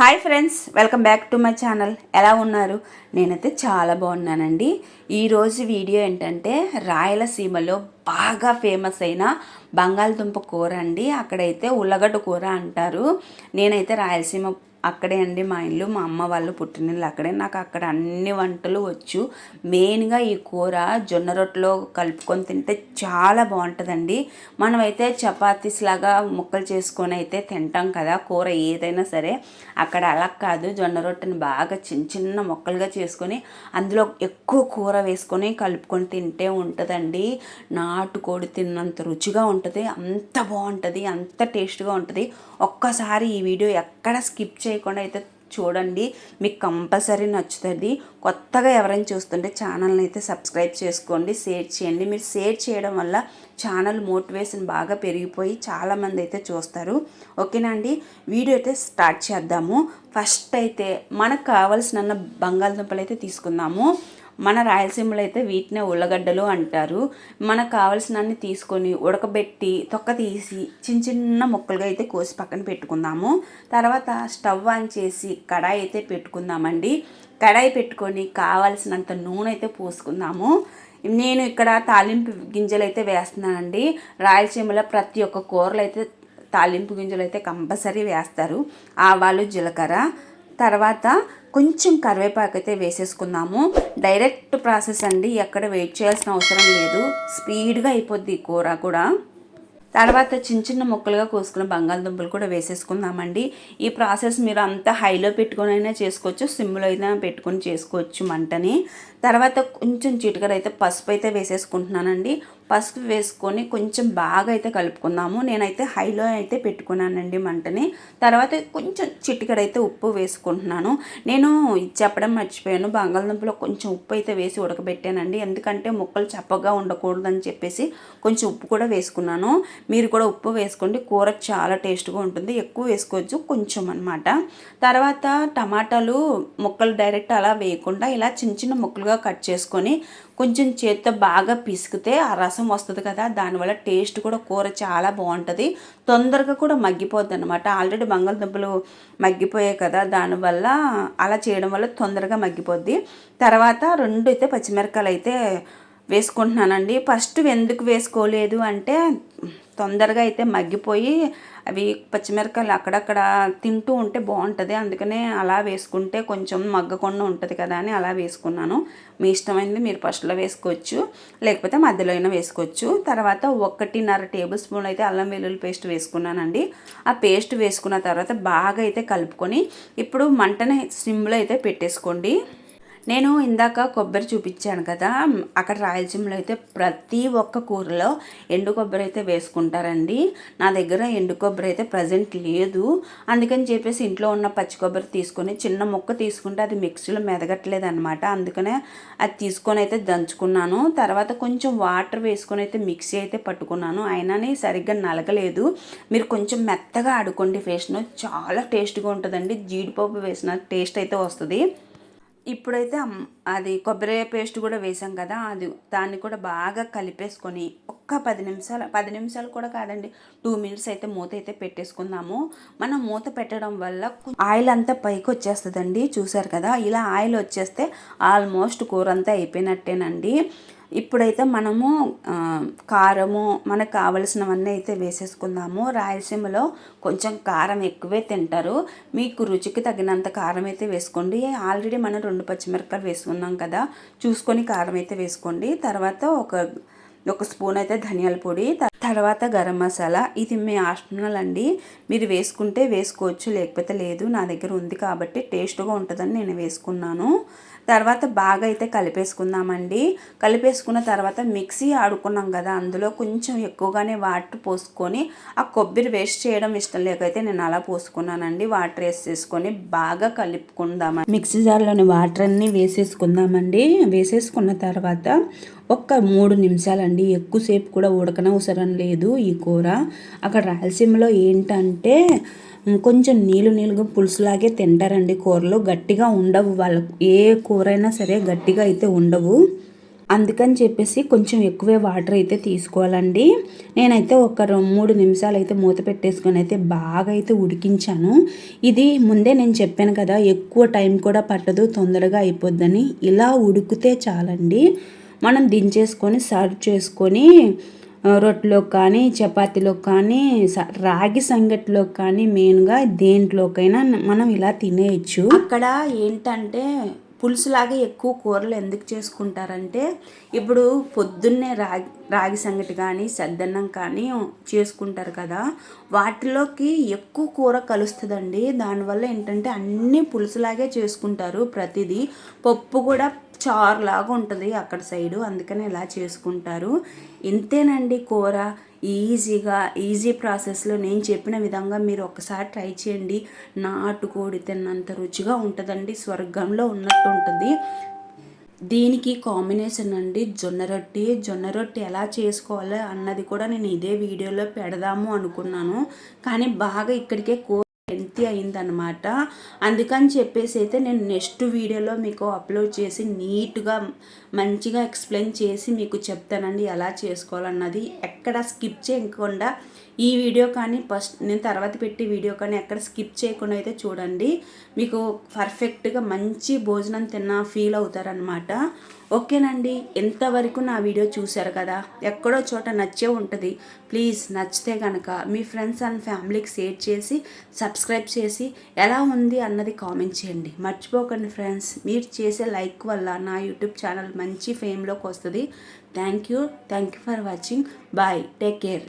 Hi friends welcome back to my channel. ఎలా ఉన్నారు? నేనైతే చాలా బాగున్నానండి. ఈరోజు వీడియో ఏంటంటే రాయలసీమలో బాగా ఫేమస్ అయిన బంగాళదుంప కూర అండి. అక్కడైతే ఉల్లగడ్డ కూర అంటారు. నేనైతే రాయలసీమ అక్కడే అండి మా ఇల్లు. మా అమ్మ వాళ్ళు పుట్టినిల్లు అక్కడే. నాకు అక్కడ అన్ని వంటలు వచ్చు. మెయిన్గా ఈ కూర జొన్న రొట్టెలో కలుపుకొని తింటే చాలా బాగుంటుందండి. మనమైతే చపాతీస్ లాగా ముక్కలు చేసుకొని అయితే తింటాం కదా కూర ఏదైనా సరే. అక్కడ అలా కాదు. జొన్న రొట్టెని బాగా చిన్న చిన్న ముక్కలుగా చేసుకొని అందులో ఎక్కువ కూర వేసుకొని కలుపుకొని తింటే ఉంటుందండి. నాటుకోడి తిన్నంత రుచిగా ఉంటుంది. అంత బాగుంటుంది. అంత టేస్ట్గా ఉంటుంది. ఒక్కసారి ఈ వీడియో ఎక్కడ స్కిప్ చేయకుండా అయితే చూడండి. మీకు కంపల్సరీ నచ్చుతుంది. కొత్తగా ఎవరైనా చూస్తుంటే ఛానల్ని అయితే సబ్స్క్రైబ్ చేసుకోండి షేర్ చేయండి. మీరు షేర్ చేయడం వల్ల ఛానల్ మోటివేషన్ బాగా పెరిగిపోయి చాలామంది అయితే చూస్తారు. ఓకేనా అండి? వీడియో అయితే స్టార్ట్ చేద్దాము. ఫస్ట్ అయితే మనకు కావాల్సిన బంగాళదుంపలు అయితే తీసుకుందాము. మన రాయలసీమలో అయితే వీటినే ఉల్లగడ్డలు అంటారు. మనకు కావలసినన్ని తీసుకొని ఉడకబెట్టి తొక్క తీసి చిన్న చిన్న ముక్కలుగా అయితే కోసి పక్కన పెట్టుకుందాము. తర్వాత స్టవ్ ఆన్ చేసి కడాయి అయితే పెట్టుకుందామండి. కడాయి పెట్టుకొని కావలసినంత నూనె అయితే పోసుకుందాము. నేను ఇక్కడ తాలింపు గింజలు అయితే వేస్తున్నానండి. రాయలసీమలో ప్రతి ఒక్క కూరలు అయితే తాలింపు గింజలు అయితే కంపల్సరీ వేస్తారు. ఆవాలు జీలకర్ర తర్వాత కొంచెం కరివేపాకు అయితే వేసేసుకుందాము. డైరెక్ట్ ప్రాసెస్ అండి. ఎక్కడ వెయిట్ చేయాల్సిన అవసరం లేదు. స్పీడ్గా అయిపోద్ది కూర కూడా. తర్వాత చిన్న చిన్న ముక్కలుగా కోసుకున్న బంగాళదుంపలు కూడా వేసేసుకుందామండి. ఈ ప్రాసెస్ మీరు అంతా హైలో పెట్టుకొని అయినా చేసుకోవచ్చు సిమ్లో అయినా పెట్టుకొని చేసుకోవచ్చు మంటని. తర్వాత కొంచెం చిటికర అయితే పసుపు అయితే వేసేసుకుంటున్నానండి. పసుపు వేసుకొని కొంచెం బాగా అయితే కలుపుకుందాము. నేనైతే హైలో అయితే పెట్టుకున్నానండి మంటని. తర్వాత కొంచెం చిటికడైతే ఉప్పు వేసుకుంటున్నాను. నేను చెప్పడం మర్చిపోయాను. బంగాళదుంపలో కొంచెం ఉప్పు అయితే వేసి ఉడకబెట్టానండి. ఎందుకంటే ముక్కలు చప్పగా ఉండకూడదని చెప్పేసి కొంచెం ఉప్పు కూడా వేసుకున్నాను. మీరు కూడా ఉప్పు వేసుకోండి. కూర చాలా టేస్ట్గా ఉంటుంది. ఎక్కువ వేసుకోవచ్చు. కొంచెం అనమాట తర్వాత టమాటాలు ముక్కలు డైరెక్ట్ అలా వేయకుండా ఇలా చిన్న చిన్న ముక్కలుగా కట్ చేసుకొని కొంచెం చేత్తో బాగా పిసికితే ఆ రసం వస్తుంది కదా. దానివల్ల టేస్ట్ కూడా కూర చాలా బాగుంటుంది. తొందరగా కూడా మగ్గిపోద్ది అనమాట ఆల్రెడీ బంగాళదుంపలు మగ్గిపోయాయి కదా. దానివల్ల అలా చేయడం వల్ల తొందరగా మగ్గిపోద్ది. తర్వాత రెండు అయితే పచ్చిమిరకాయలు అయితే వేసుకుంటున్నానండి. ఫస్ట్ ఎందుకు వేసుకోలేదు అంటే తొందరగా అయితే మగ్గిపోయి అవి పచ్చిమిరకాయలు అక్కడక్కడ తింటూ ఉంటే బాగుంటుంది. అందుకనే అలా వేసుకుంటే కొంచెం మగ్గకుండా ఉంటుంది కదా అని అలా వేసుకున్నాను. మీ ఇష్టమైంది మీరు ఫస్ట్లో వేసుకోవచ్చు లేకపోతే మధ్యలో అయినా వేసుకోవచ్చు. తర్వాత ఒకటిన్నర టేబుల్ స్పూన్ అయితే అల్లం వెల్లుల్లి పేస్ట్ వేసుకున్నానండి. ఆ పేస్ట్ వేసుకున్న తర్వాత బాగా అయితే కలుపుకొని ఇప్పుడు మంటని సిమ్లో అయితే పెట్టేసుకోండి. నేను ఇందాక కొబ్బరి చూపించాను కదా అక్కడ రాయలసీమలో అయితే ప్రతి ఒక్క కూరలో ఎండు కొబ్బరి అయితే వేసుకుంటారండి. నా దగ్గర ఎండు కొబ్బరి అయితే ప్రజెంట్ లేదు. అందుకని చెప్పేసి ఇంట్లో ఉన్న పచ్చి కొబ్బరి తీసుకొని చిన్న ముక్క తీసుకుంటే అది మిక్సీలో మెదగట్లేదు అనమాట అందుకనే అది తీసుకొని అయితే దంచుకున్నాను. తర్వాత కొంచెం వాటర్ వేసుకొని అయితే మిక్సీ అయితే పట్టుకున్నాను. అయినానే సరిగ్గా నలగలేదు. మీరు కొంచెం మెత్తగా ఆడుకోండి. ఫేస్ను చాలా టేస్ట్గా ఉంటుందండి. జీడిపప్పు వేసిన టేస్ట్ అయితే వస్తుంది. ఇప్పుడైతే అది కొబ్బరి పేస్ట్ కూడా వేసాం కదా అది దాన్ని కూడా బాగా కలిపేసుకొని ఒక్క పది నిమిషాలు పది నిమిషాలు కూడా కాదండి టూ మినిట్స్ అయితే మూత అయితే పెట్టేసుకుందాము. మనం మూత పెట్టడం వల్ల ఆయిల్ అంతా పైకి వచ్చేస్తుందండి చూసారు కదా? ఇలా ఆయిల్ వచ్చేస్తే ఆల్మోస్ట్ కూర అంతా అయిపోయినట్టేనండి. ఇప్పుడైతే మనము కారము మనకు కావలసినవన్నీ అయితే వేసేసుకుందాము. రాయలసీమలో కొంచెం కారం ఎక్కువే తింటారు. మీకు రుచికి తగినంత కారం అయితే వేసుకోండి. ఆల్రెడీ మనం రెండు పచ్చిమిరపకాయలు వేసుకున్నాం కదా చూసుకొని కారం అయితే వేసుకోండి. తర్వాత ఒక ఒక స్పూన్ అయితే ధనియాల పొడి తర్వాత గరం మసాలా. ఇది మీ ఆప్షనల్ అండి. మీరు వేసుకుంటే వేసుకోవచ్చు లేకపోతే లేదు. నా దగ్గర ఉంది కాబట్టి టేస్ట్గా ఉంటుందని నేను వేసుకున్నాను. తర్వాత బాగా అయితే కలిపేసుకుందామండి. కలిపేసుకున్న తర్వాత మిక్సీ ఆడుకున్నాం కదా అందులో కొంచెం ఎక్కువగానే వాటర్ పోసుకొని ఆ కొబ్బరి వేస్ట్ చేయడం ఇష్టం లేకైతే నేను అలా పోసుకున్నానండి. వాటర్ వేసేసుకొని బాగా కలుపుకుందామండి మిక్సీ జార్లోని వాటర్ అన్నీ వేసేసుకుందామండి. వేసేసుకున్న తర్వాత ఒక్క మూడు నిమిషాలండి. ఎక్కువసేపు కూడా ఉడకనవసరం లేదు ఈ కూర. అక్కడ రాయలసీమలో ఏంటంటే కొంచెం నీళ్ళు నీళ్ళుగా పులుసులాగే తింటారండి కూరలు. గట్టిగా ఉండవు వాళ్ళకు. ఏ కూర అయినా సరే గట్టిగా అయితే ఉండవు. అందుకని చెప్పేసి కొంచెం ఎక్కువే వాటర్ అయితే తీసుకోవాలండి. నేనైతే ఒక మూడు నిమిషాలు అయితే మూత పెట్టేసుకొని అయితే బాగా అయితే ఉడికించాను. ఇది ముందే నేను చెప్పాను కదా ఎక్కువ టైం కూడా పట్టదు తొందరగా అయిపోద్దని. ఇలా ఉడికితే చాలండి. మనం దించేసుకొని సర్వ్ చేసుకొని రొట్టెలో కానీ చపాతీలో కానీ స- రాగి సంగటిలో కానీ మెయిన్గా దేంట్లోకైనా మనం ఇలా తినేయచ్చు. అక్కడ ఏంటంటే పులుసులాగా ఎక్కువ కూరలు ఎందుకు చేసుకుంటారంటే ఇప్పుడు పొద్దున్నే రాగి రాగి సంగటి కానీ సద్దన్నం కానీ చేసుకుంటారు కదా వాటిలోకి ఎక్కువ కూర కలుస్తుందండి. దానివల్ల ఏంటంటే అన్ని పులుసులాగే చేసుకుంటారు ప్రతిదీ. పప్పు కూడా చారులాగా ఉంటుంది అక్కడ సైడు అందుకని ఇలా చేసుకుంటారు. ఇంతేనండి కూర. ఈజీగా ఈజీ ప్రాసెస్లో నేను చెప్పిన విధంగా మీరు ఒకసారి ట్రై చేయండి. నాటుకోడి తిన్నంత రుచిగా ఉంటుందండి స్వర్గంలో ఉన్నట్టు ఉంటుంది. దీనికి కాంబినేషన్ అండి జొన్న రొట్టి. జొన్న రొట్టి ఎలా చేసుకోవాలి అన్నది కూడా నేను ఇదే వీడియోలో పెడదాము అనుకున్నాను. కానీ బాగా ఇక్కడికే కో లెంతీ అయిందనమాట అందుకని చెప్పేసి అయితే నేను నెక్స్ట్ వీడియోలో మీకు అప్లోడ్ చేసి నీట్గా మంచిగా ఎక్స్ప్లెయిన్ చేసి మీకు చెప్తానండి ఎలా చేసుకోవాలన్నది. ఎక్కడ స్కిప్ చేయకుండా ఈ వీడియో కానీ ఫస్ట్ నేను తర్వాత పెట్టి వీడియో కానీ ఎక్కడ స్కిప్ చేయకుండా అయితే చూడండి. మీకు పర్ఫెక్ట్గా మంచి భోజనం తిన్న ఫీల్ అవుతారనమాట ఓకేనండి. ఎంతవరకు నా వీడియో చూశారు కదా ఎక్కడో చోట నచ్చే ఉంటుంది. ప్లీజ్ నచ్చితే కనుక మీ ఫ్రెండ్స్ అండ్ ఫ్యామిలీకి షేర్ చేసి సబ్స్క్రైబ్ చేసి ఎలా ఉంది అన్నది కామెంట్ చేయండి. మర్చిపోకండి ఫ్రెండ్స్ మీరు చేసే లైక్ వల్ల నా యూట్యూబ్ ఛానల్ మంచి ఫేమ్లోకి వస్తుంది. Thank you thank you for watching. Bye take care.